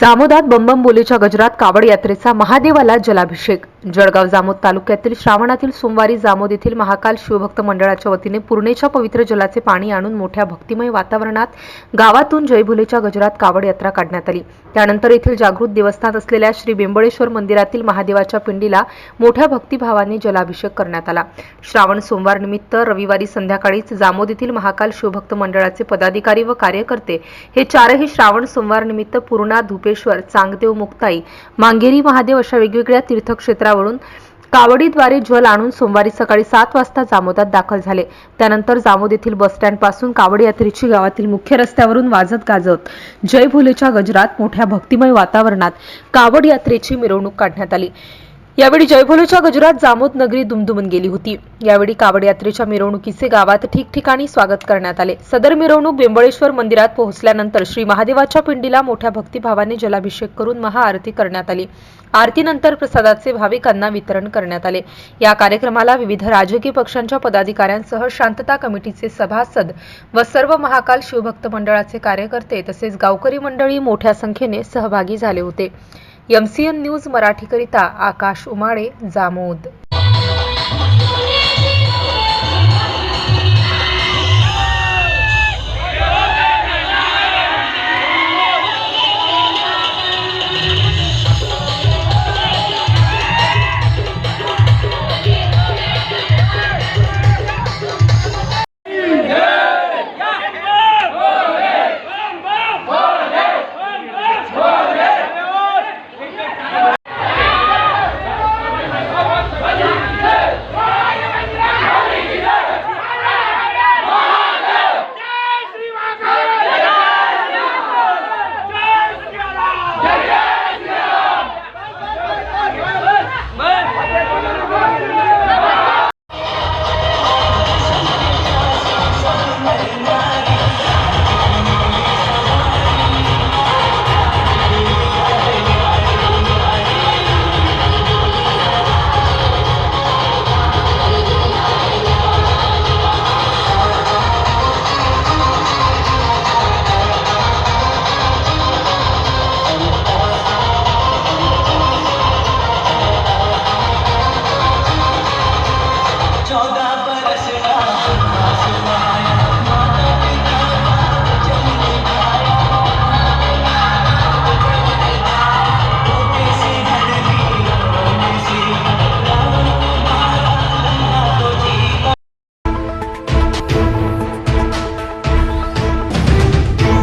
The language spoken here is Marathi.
जामोदात बंबम बोलीच्या गजरात कावड यात्रेचा महादेवाला जलाभिषेक जळगाव जामोद तालुक्यातील श्रावणातील सोमवारी जामोद येथील महाकाल शिवभक्त मंडळाच्या वतीने पूर्णेच्या पवित्र जलाचे पाणी आणून मोठ्या भक्तिमय वातावरणात गावातून जयभुलेच्या गजरात कावड यात्रा काढण्यात आली. त्यानंतर येथील जागृत देवस्थानात असलेल्या श्री बिंबळेश्वर मंदिरातील महादेवाच्या पिंडीला मोठ्या भक्तिभावाने जलाभिषेक करण्यात आला. श्रावण सोमवार निमित्त रविवारी संध्याकाळीच जामोद येथील महाकाल शिवभक्त मंडळाचे पदाधिकारी व कार्यकर्ते हे चारही श्रावण सोमवार निमित्त पूर्णा धुपेश्वर चांगदेव मुक्ताई मांगेरी महादेव अशा वेगवेगळ्या तीर्थक्षेत्रात तीर्थक्षेत्रावरून कावडीद्वारे जल आणून सोमवारी सकाळी सात वाजता जामोदात दाखल झाले. त्यानंतर जामोद येथील बसस्टँडपासून कावड यात्रेची गावातील मुख्य रस्त्यावरून वाजत गाजत जय भोलेच्या गजरात मोठ्या भक्तिमय वातावरणात कावड यात्रेची मिरवणूक काढण्यात आली. यावेळी जयभोलेच्या गजरात जामोद नगरी दुमदुमून गेली होती. यावेळी कावड यात्रेच्या मिरवणुकीचे गावात ठिकठिकाणी स्वागत करण्यात आले. सदर मिरवणूक बेंबळेश्वर मंदिरात पोहोचल्यानंतर श्री महादेवाच्या पिंडीला मोठ्या भक्तिभावाने जलाभिषेक करून महाआरती करण्यात आली. आरतीनंतर प्रसादाचे भाविकांना वितरण करण्यात आले. या कार्यक्रमाला विविध राजकीय पक्षांच्या पदाधिकाऱ्यांसह शांतता कमिटीचे सभासद व सर्व महाकाल शिवभक्त मंडळाचे कार्यकर्ते तसेच गावकरी मंडळी मोठ्या संख्येने सहभागी झाले होते. एमसीएन न्यूज मराठीकरिता आकाश उमाळे जामोद.